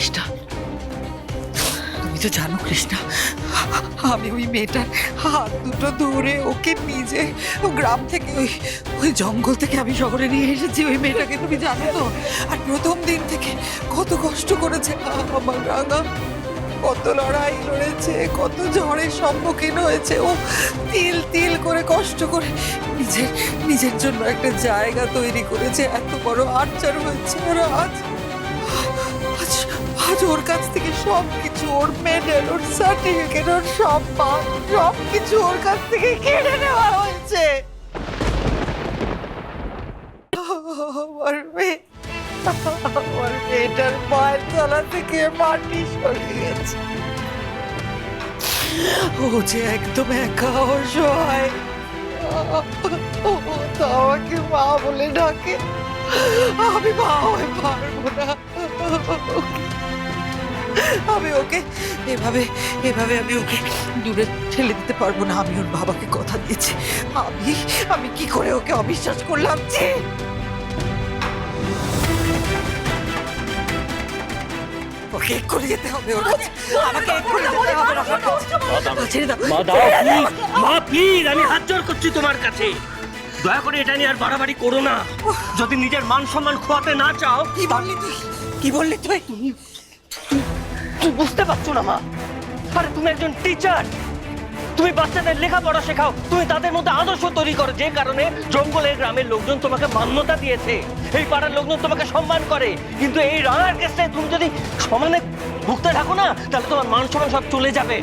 কৃষ্ণা। তুমি তো জানো কৃষ্ণা, আমি ওই মেয়েটার হাত দুটো ধরে ওকে নিজে গ্রাম থেকে ওই ওই জঙ্গল থেকে আমি শহরে নিয়ে এসেছি, ওই মেয়েটাকে তুমি জানো তো? আর প্রথম দিন থেকে কত কষ্ট করেছে আমার রাঙা, কত লড়াই লড়েছে, কত ঝড়ের সম্মুখীন হয়েছে। ও তিল তিল করে কষ্ট করে নিজের নিজের জন্য একটা জায়গা তৈরি করেছে। এত বড় আর্চার হয়েছে আজ আজ। আজ ওর কাছ থেকে সব কিছু ওর মেডেল ওর সার্টিফিকেট ওর সম্মান সব কিছু ওর কাছ থেকে কেড়ে নেওয়া হয়েছে। আমার মেয়ে, আমার মেয়েটার পায়ের তলা থেকে মাটি সরে গেছে। ও যে একদম একা অসহায়। ও আমাকে মা বলে ডাকে। আমি মা হয়ে পারব না। আমি ওকে এভাবে এভাবে আমি ওকে দূরে ঠেলে দিতে পারব না। আমি ওর বাবাকে কথা দিয়েছি। আমি আমি কি করে ওকে অবিশ্বাস করলাম? যে ওকে এক্ষুনি যেতে হবে ওর কাছে। আমাকে এক্ষুনি যেতে হবে রাখার কাছে। ছেড়ে দাও। মা দাও। প্লিজ মা প্লিজ আমি হাত জোর করছি তোমার কাছে। দয়া করে এটা নিয়ে আর বাড়াবাড়ি করো না। যদি নিজের মান সম্মান খোয়াতে না চাও কি বললি তুই? কি বললি তুই? তুই বুঝতে পারছ না, মা? আরে, তুমি একজন টিচার তুমি বাচ্চাদের লেখাপড়া শেখাও। তুমি তাদের মধ্যে আদর্শ তৈরি করো, যে কারণে জঙ্গলের গ্রামের লোকজন তোমাকে মান্যতা দিয়েছে। এই পাড়ার লোকজন তোমাকে সম্মান করে। কিন্তু এই রানার কেসে তুমি যদি সমানে ভুগতে থাকো না, তাহলে তোমার মান সম্মান সব চলে যাবে।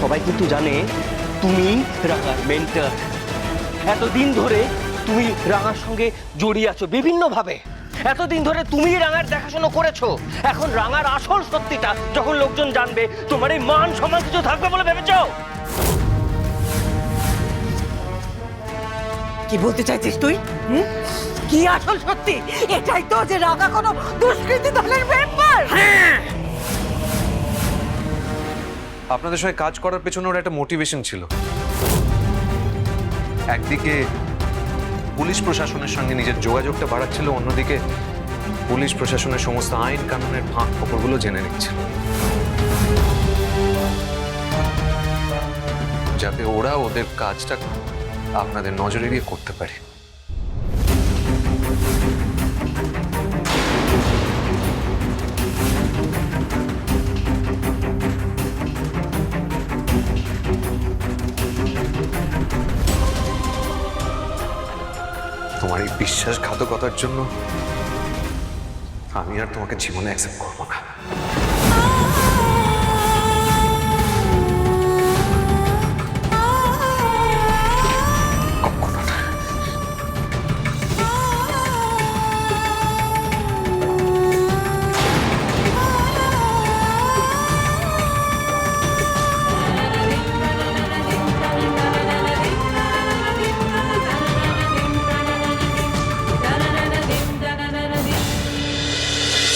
সবাই কিন্তু জানে, তুমি রাঙার মেন্টার এতদিন ধরে তুমি রাঙার সঙ্গে জড়িয়ে আছো বিভিন্নভাবে। এতদিন ধরে তুমি রাঙার দেখাশোনা করেছ। এখন রাঙার আসল সত্যিটা যখন লোকজন জানবে তোমার এই মান সম্মান কিছু থাকবে বলে ভেবেছো? কি বলতে চাইছিস তুই? হুম? কি আসল সত্যি? এটাই তো যে রাগা কোনো দুষ্কৃতী দলের মেম্বার আপনাদের সঙ্গে কাজ করার পেছনে ওর একটা মোটিভেশন ছিল। একদিকে পুলিশ প্রশাসনের সঙ্গে নিজের যোগাযোগটা বাড়াচ্ছিল, অন্যদিকে পুলিশ প্রশাসনের সমস্ত আইন কানুনের ফাঁক ফকরগুলো জেনে নিচ্ছিল। যাতে ওরা ওদের কাজটা আপনাদের নজরে দিয়ে করতে পারে। তোমার এই বিশ্বাসঘাতকতার জন্য আমি আর তোমাকে জীবনে অ্যাকসেপ্ট করব না।